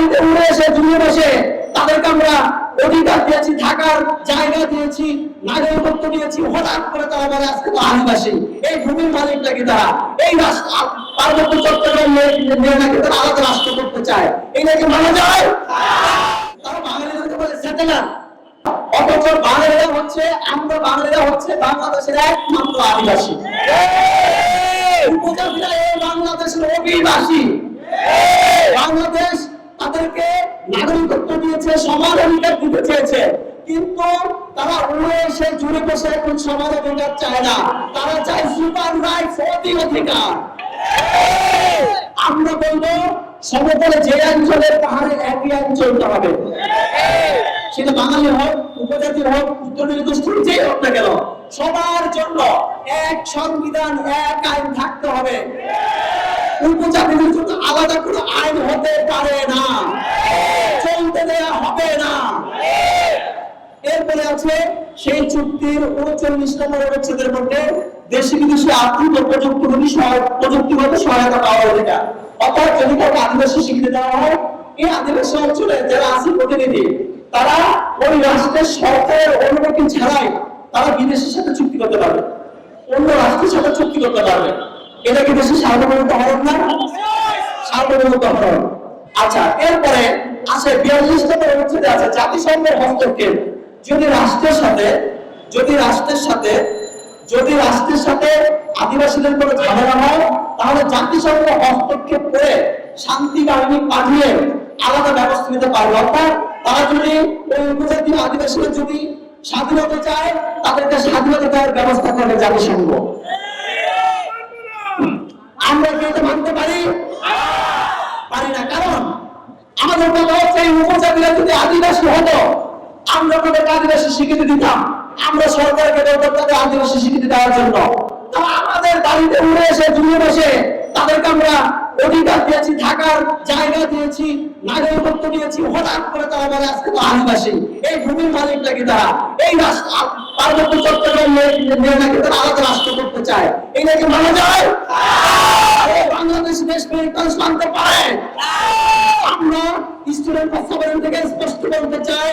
গাড়িতে উড়ে এসে জুড়ে বসে তাদেরকে আমরা অধিকার দিয়েছি থাকার জায়গা দিয়েছি, নাগরিকত্ব দিয়েছি, হঠাৎ করে তারা বলে, আজকে তো আদিবাসী, এই ভূমির মালিক নাকি তারা? এই রাষ্ট্র পার্বত্য চট্টগ্রাম নিয়ে নাকি তারা আলাদা রাষ্ট্র করতে চায়। এই নাকি মানা যায়? তারা বাঙালিদেরকে বলে সেটেলার অথচ বাঙালিরা হচ্ছে, আমরা বাঙালিরা হচ্ছে বাংলাদেশের একমাত্র আদিবাসী। উপজাতিরা বাংলাদেশের অভিবাসী। বাংলাদেশ তাদেরকে নাগরিকত্ব দিয়েছে সমান অধিকার দিতে চেয়েছে। কিন্তু তারা উড়ে এসে জুড়ে বসে এখন সমান অধিকার চায় না। তারা চায় সুপার রাইটস অতি অধিকার। আমরা বলব, সমতলে যে অঞ্চলে পাহাড়ে একই অঞ্চলটা হবে। সেটা বাঙালি হোক উপজাতি হোক, উত্তর গোষ্ঠী যে হোক না কেন, সবার জন্য এক সংবিধান, এক আইন থাকতে হবে। উপজাতিদের জন্য আলাদা কোনো আইন হতে পারে না। চলতে দেয়া হবে না। এরপরে আছে সেই চুক্তির উনচল্লিশ নম্বর অনুচ্ছেদের মধ্যে দেশি বিদেশি আর্থিক ও প্রযুক্তিগত প্রযুক্তিগত সহায়তা পাওয়ার অধিকার। অর্থাৎ যদি কাউকে আদিবাসী স্বীকৃতি দেওয়া হয়, এই আদিবাসী অঞ্চলে যারা আছে প্রতিনিধি, তারা ওই রাষ্ট্রের সরকারের অনুমতি ছাড়াই তারা বিদেশের সাথে চুক্তি করতে পারবে। অন্য রাষ্ট্রের সাথে চুক্তি করতে পারবে। এটা কি দেশের সার্বভৌমত্ব হরণ না? সার্বভৌমত্ব হরণ। আচ্ছা এরপরে আছে বিয়াল্লিশ নম্বর অনুচ্ছেদে আছে জাতিসংঘের হস্তক্ষেপ। যদি রাষ্ট্রের সাথে, যদি রাষ্ট্রের সাথে, যদি রাষ্ট্রের সাথে আদিবাসীদের কোনো ঝামেলা হয়, তাহলে জাতিসংঘ হস্তক্ষেপ করে শান্তি বাহিনী পাঠিয়ে আলাদা ব্যবস্থা নিতে পারবে। অর্থাৎ তারা যদি ওই উপজাতি আদিবাসীরা যদি স্বাধীনতা চায়, তাদেরকে স্বাধীনতা দেওয়ার ব্যবস্থা করবে জাতিসংঘ। আমরা কি এটা মানতে পারি? পারি না। কারণ আমাদের কথা হচ্ছে এই উপজাতিরা যদি আদিবাসী হতো, আমরা তাদেরকে আদিবাসী স্বীকৃতি দিতাম। আমরা সরকারকে বলতাম তাদের আদিবাসী স্বীকৃতি দেওয়ার জন্য। আমাদের বাড়িতে উড়ে এসে জুড়ে বসে তাদেরকে আমরা অধিকার দিয়েছি, থাকার জায়গা দিয়েছি, নাগরিকত্ব দিয়েছি, হঠাৎ করে তারা বলে, আজকে তো আদিবাসী। এই ভূমির মালিক নাকি তারা? এই রাষ্ট্র, পার্বত্য চট্টগ্রাম নিয়ে নাকি তারা আলাদা রাষ্ট্র করতে চায়? এই নাকি মানা যায়? বাংলাদেশ দেশ মেরিটাস মানতে পারে। আমরা স্টুডেন্ট বাস্তবায়ন থেকে স্পষ্ট বলতে চাই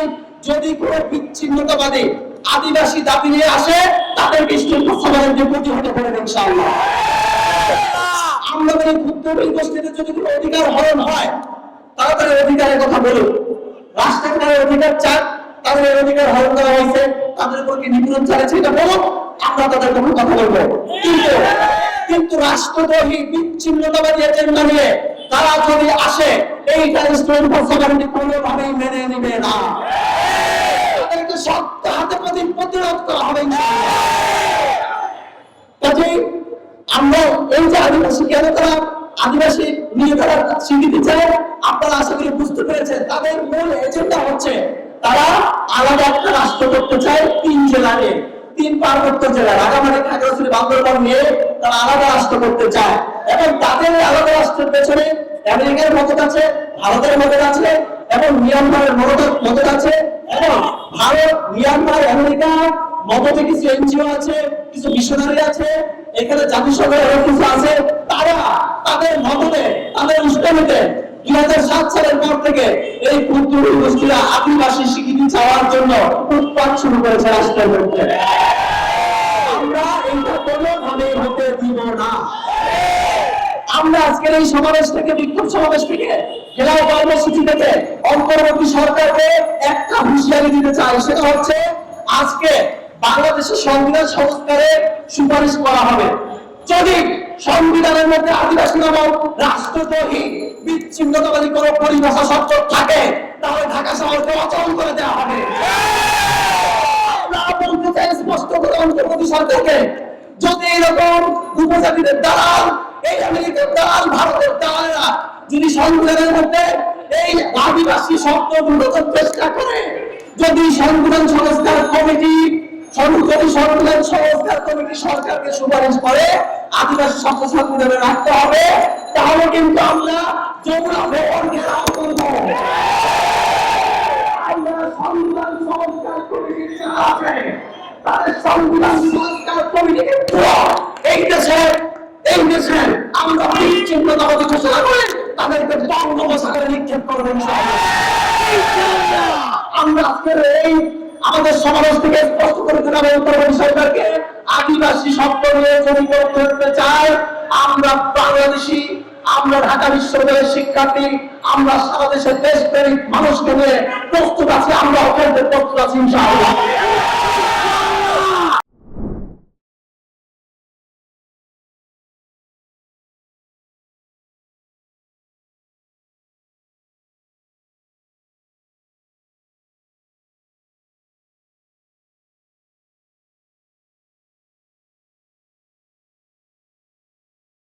যদি কোনো বিচ্ছিন্নতাবাদী আদিবাসী দাবি নিয়ে আসে তাদের স্টুডেন্ট বাস্তবায়ন দিয়ে প্রতিহত করে ইনশাআল্লাহ। আমরা বলি ক্ষুদ্র গোষ্ঠীদের যদি কোনো অধিকার হরণ হয় তারা তাদের অধিকারের কথা বলুক রাষ্ট্রের তাদের অধিকার চান তাদের অধিকার হরণ করা হয়েছে তাদের উপর কি নিপীড়ন চালাচ্ছে এটা বলুক আমরা তাদের তখন কথা বলব কিন্তু কিন্তু রাষ্ট্রদ্রোহী বিচ্ছিন্নতাবাদী এজেন্ডা নিয়ে তারা যদি আসে বাস্তবায়ন কোনোভাবেই মেনে নেবে না। তাদেরকে শক্ত হাতে প্রতি প্রতিরোধ করা হবে কাজেই আমরা এই যে আদিবাসী কেন তারা আদিবাসী নিয়ে তারা স্বীকৃতি চায়, আপনারা আশা করি বুঝতে পেরেছেন, তাদের মূল এজেন্ডা হচ্ছে তারা আলাদা একটা রাষ্ট্র করতে চায় তিন জেলা নিয়ে তিন পার্বত্য জেলা রাগামাটি খাগড়াছড়ি বান্দরবান নিয়ে তারা আলাদা রাষ্ট্র করতে চায়। এবং তাদের আলাদা রাষ্ট্রের পেছনে আমেরিকার মদত আছে, ভারতের মদত আছে, এবং মিয়ানমারের মদত আছে। এবং ভারত, মিয়ানমার, আমেরিকা, মদতে কিছু এনজিও আছে, কিছু মিশনারি আছে, এখানে জাতিসংঘের কিছু আছে, তারা তাদের মদতে, তাদের উস্কানিতে আজকের এই সমাবেশ থেকে, বিক্ষোভ সমাবেশ থেকে জেলা কর্মসূচি থেকে অন্তর্বর্তী সরকারকে একটা হুঁশিয়ারি দিতে চাই, সেটা হচ্ছে আজকে বাংলাদেশের সংবিধান সংস্কারের সুপারিশ করা হবে। যদি সংবিধানের মধ্যে আদিবাসী নামক রাষ্ট্রদ্রোহী বিচ্ছিন্নতাবাদী কোন পরিভাষা শব্দ থাকে, তাহলে ঢাকা শহরকে অচল করে দেওয়া হবে। যদি এরকম এই ভারতের মধ্যে এই আদিবাসী চেষ্টা করে, যদি সংবিধান সংস্কার কমিটি সংসদী সংবিধান সংস্কার কমিটি সরকারকে সুপারিশ করে আদিবাসী সংবিধানে রাখতে হবে তাহলে কিন্তু আমরা যমুনা তাদের সংবিধান কমিটিকে এই দেশে এই দেশে আমরা বিচ্ছিন্নতাবাদী ঘোষণা করে তাদেরকে বঙ্গোপসাগরে নিক্ষেপ করবেন। আমরা এই আমাদের সমাজ থেকে স্পষ্ট করে দিলাম উত্তরবঙ্গ সরকারকে, আদিবাসী শব্দ নিয়ে যদি করতে চায়। আমরা বাংলাদেশি, আমরা ঢাকা বিশ্ববিদ্যালয়ের শিক্ষার্থী, আমরা সারা দেশের দেশপ্রেমিক মানুষকে নিয়ে প্রস্তুত আছি, আমরা অত্যন্ত প্রস্তুত আছি, ইনশাআল্লাহ।